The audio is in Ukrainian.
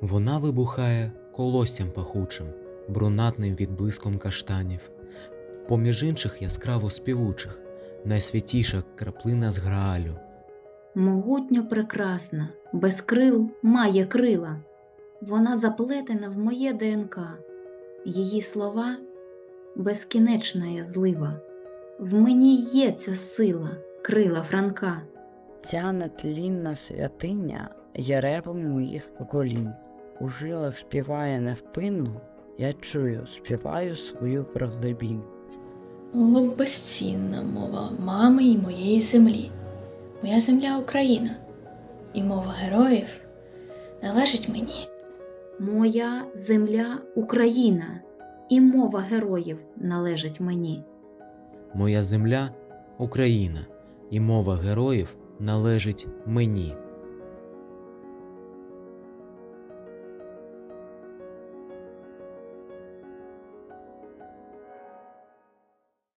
Вона вибухає колоссям пахучим, брунатним відблиском каштанів, поміж інших яскраво співучих, найсвятіша краплина з граалю. Могутньо прекрасна, без крил має крила. Вона заплетена в моє ДНК. Її слова безкінечна я злива. В мені є ця сила, крила Франка. Ця нетлінна святиня є репом моїх поколінь. У жилах співає невпинно, я чую, співаю свою проглибінь. О, безцінна мова мами і моєї землі. Моя земля Україна, і мова героїв належить мені. Моя земля Україна, і мова героїв належить мені. Моя земля Україна, і мова героїв належить мені.